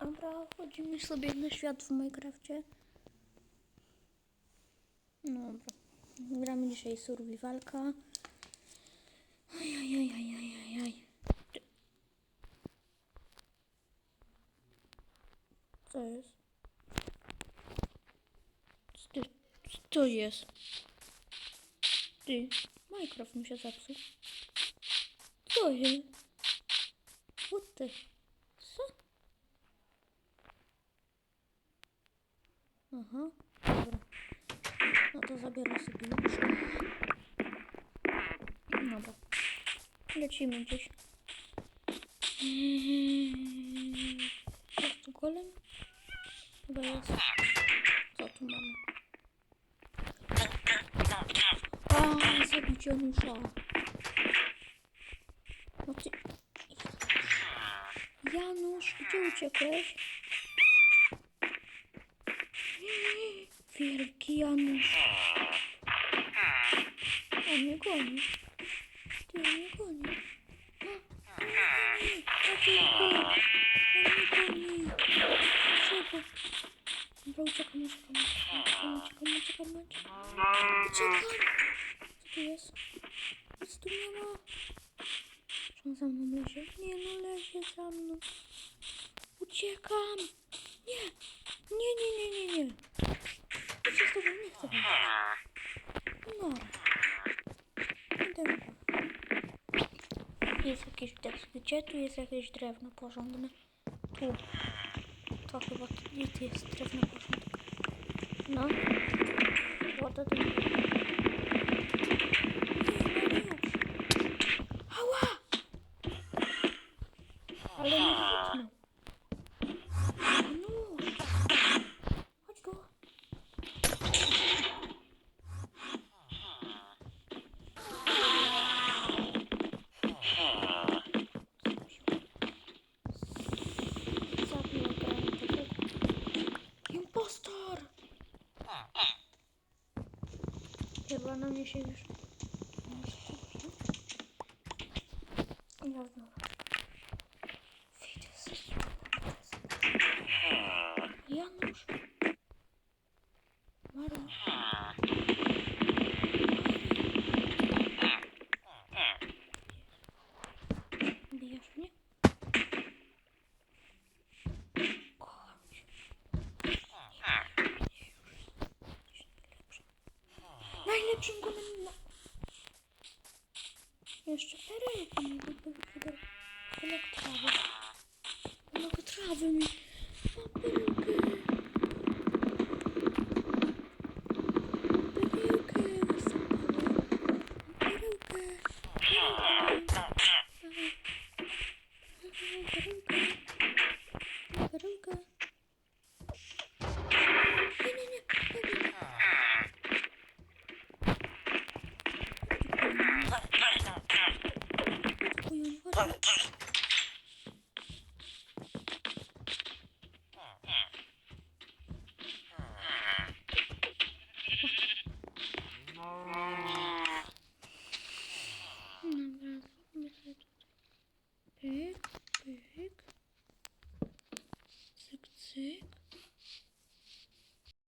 Dobra, wchodzimy sobie na świat w Minecrafcie. No dobra. Gramy dzisiaj survivalka. Ajajajajajaj. Co jest? Ty? Co jest? Ty, Minecraft mi się zepsuł. Co jest? What the? Co? Aha, dobra. No to zabieram sobie łóżko. Dobra. Lecimy gdzieś. Jest tu golem? Chyba jest. Co tu mamy? A, zabić Janusza. No ty... Janusz, gdzie uciekłeś? Wielki Janusz. On mnie goni. Ty on mnie goni. On mnie goni. Czego? Dobra, uciekam, uciekam, uciekam, uciekam, uciekam, uciekam. Co tu jest? Nic tu nie ma. Czy on za mną lezie? Nie no, lezie za mną. Uciekam! Nie, Jest jakieś drewno. Gdzie tu jest jakieś drewno porządne? Tu. To chyba tu jest drewno porządne. No. Woda tu. Chyba na mnie Najlepszym golem na... Jeszcze perełki mi wypadły. Kolek trawy. Kolek trawy mi. Mam perełkę. Perełkę wysypałem. Perełkę. Perełkę. Perełkę. Büyük, büyük.